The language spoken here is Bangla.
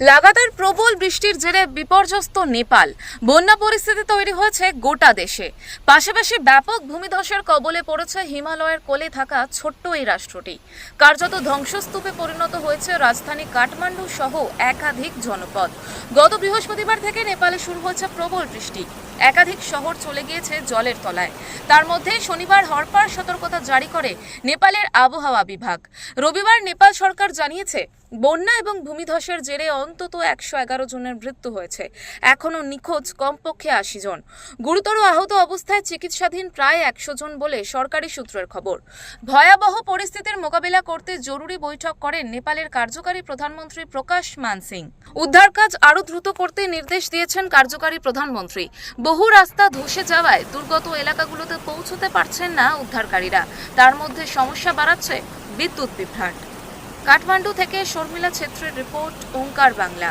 লাগাতার প্রবল বৃষ্টির জেরে বিপর্যস্ত নেপাল। বন্যা পরিস্থিতি তৈরি হয়েছে গোটা দেশে। পাশাপাশি ব্যাপক ভূমিধসের কবলে পড়েছে হিমালয়ের কোলে থাকা ছোট্ট এই রাষ্ট্রটি। কার্যত ধ্বংসস্তূপে পরিণত হয়েছে রাজধানী কাঠমান্ডু সহ একাধিক জনপদ। গত বৃহস্পতিবার থেকে নেপালে শুরু হয়েছে প্রবল বৃষ্টি। একাধিক শহর চলে গিয়েছে জলের তলায়। তার মধ্যে শনিবার হরপার সতর্কতা জারি করে নেপালের আবহাওয়া বিভাগ। রবিবার নেপাল সরকার জানিয়েছে, বন্যা এবং ভূমিধসের জেরে অন্তত একশো এগারো জনের মৃত্যু হয়েছে। এখনও নিখোঁজ কমপক্ষে আশি জন। গুরুতর আহত অবস্থায় চিকিৎসাধীন প্রায় একশো জন বলে সরকারি সূত্রের খবর। ভয়াবহ পরিস্থিতির মোকাবিলা করতে জরুরি বৈঠক করেন নেপালের কার্যকারী প্রধানমন্ত্রী প্রকাশ মানসিং। উদ্ধার কাজ আরও দ্রুত করতে নির্দেশ দিয়েছেন কার্যকারী প্রধানমন্ত্রী। বহু রাস্তা ধসে যাওয়ায় দুর্গত এলাকাগুলোতে পৌঁছতে পারছেন না উদ্ধারকারীরা। তার মধ্যে সমস্যা বাড়াচ্ছে বিদ্যুৎ বিভ্রাট। কাঠমান্ডু থেকে শর্মিলা ছেত্রের রিপোর্ট ওঙ্কার বাংলা।